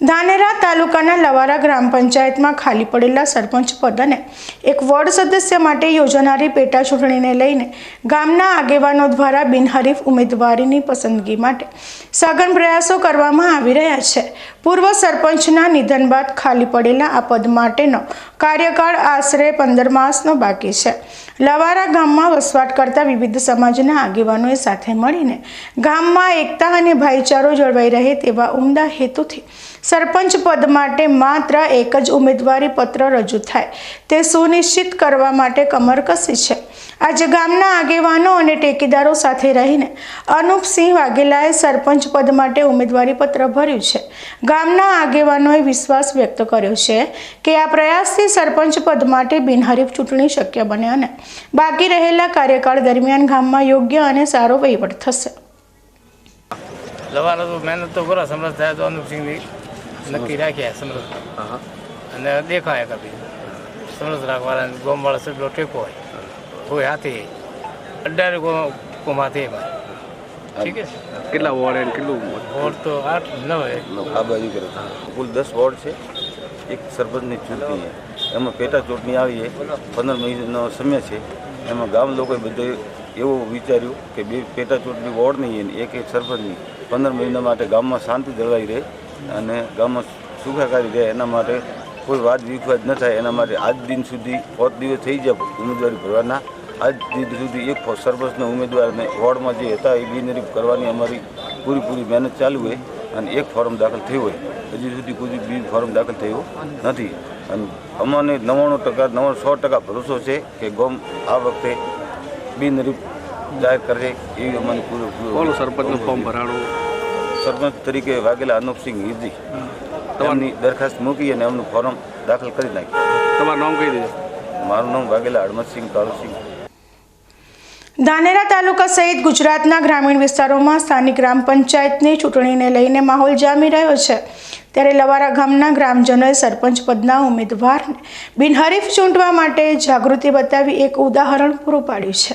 ધાનેરા તાલુકાના લવારા ગ્રામ પંચાયતમાં ખાલી પડેલા સરપંચ પદ અને એક વોર્ડ સદસ્ય માટે યોજાનારી પેટા ચૂંટણીને લઈને ગામના આગેવાનો દ્વારા બિનહરીફ ઉમેદવારીની પસંદગી માટે સઘન પ્રયાસો કરવામાં આવી રહ્યા છે. પૂર્વ સરપંચના નિધન બાદ ખાલી પડેલા આ પદ માટેનો કાર્યકાળ આશરે પંદર માસનો બાકી છે. લવારા ગામમાં વસવાટ કરતા વિવિધ સમાજના આગેવાનોએ સાથે મળીને ગામમાં એકતા અને ભાઈચારો જળવાઈ રહે તેવા ઉમદા હેતુથી સરપંચ પદ માટે માત્ર એક જ ઉમેદવારી પત્ર રજૂ થાય. તે સુનિશ્ચિત કરવા માટે કમર કસી છે. આજે ગામના આગેવાનો અને ટેકેદારો સાથે રહીને અનુપસિંહ વાઘેલાએ સરપંચ પદ માટે ઉમેદવારી પત્ર ભર્યું છે. ગામના આગેવાનોએ વિશ્વાસ વ્યક્ત કર્યો છે કે આ પ્રયાસથી સરપંચ પદ માટે બિનહરીફ ચૂંટણી શક્ય બને અને બાકી રહેલા કાર્યકાળ દરમિયાન ગામમાં યોગ્ય અને સારો વહીવટ થશે. લવાના તો મહેનત તો કરો સમરસ થાય તો અનુપસિંહની. નક્કી રાખ્યા સમૃદ્ધ. અને દેખાય કભી સમૃદ્ધ રાખવાના ગોમવાળા સગડો ટેકો હોય. કોઈ હાથી અઢારે કો કોમાથી એમાં. ઠીક છે? કેટલા વોર્ડ એને કેટલું વોર્ડ? તો આઠ નવ આ બાજુ કરે. કુલ દસ વોર્ડ છે. એક સરપંચની ચૂંટણી એમાં પેટા ચૂંટણી આવી પંદર મહિનાનો સમય છે. એમાં ગામ લોકોએ બધે એવું વિચાર્યું કે બે પેટા ચૂંટણી વોર્ડ નહીં અને એક એક સરપંચની. પંદર મહિના માટે ગામમાં શાંતિ જળવાઈ રહે. અને ગામમાં સુખાકારી રહે એના માટે કોઈ વાદ વિખવાદ ન થાય. એના માટે આજ દિન સુધી પાંચ દિવસ થઈ જાય ઉમેદવારી ભરવાના. આજ દિન સુધી એક સરપંચના ઉમેદવારને વોર્ડમાં જે હતા એ બિનરીફ કરવાની અમારી પૂરીપૂરી મહેનત ચાલુ હોય અને એક ફોર્મ દાખલ થયું હોય. હજી સુધી કોઈ બી ફોર્મ દાખલ થયું નથી. અને અમને નવ્વાણું ટકા, નવ્વાણું સો ટકા ભરોસો છે કે ગોમ આ વખતે બિનરીફ જાહેર કરશે એવી અમારી પૂરું કોનું સરપંચનું ફોર્મ ભરાણું. સરપંચ તરીકે વાઘેલા અનુપસિંહ ઈજી તેમની દરખાસ્ત મૂકી અને એમનું ફોર્મ દાખલ કરી નાખ્યું તમારું નામ કહી દીધું? મારું નામ વાઘેલા હડમતસિંહ કાળુસિંહ. ધાનેરા તાલુકા સહિત ગુજરાતના ગ્રામીણ વિસ્તારોમાં સ્થાનિક ગ્રામ પંચાયતની ચૂંટણીને લઈને માહોલ જામી રહ્યો છે. ત્યારે લવારા ગામના ગ્રામજનોએ સરપંચ પદના ઉમેદવારને બિનહરીફ ચૂંટવા માટે જાગૃતિ બતાવી એક ઉદાહરણ પૂરું પાડ્યું છે.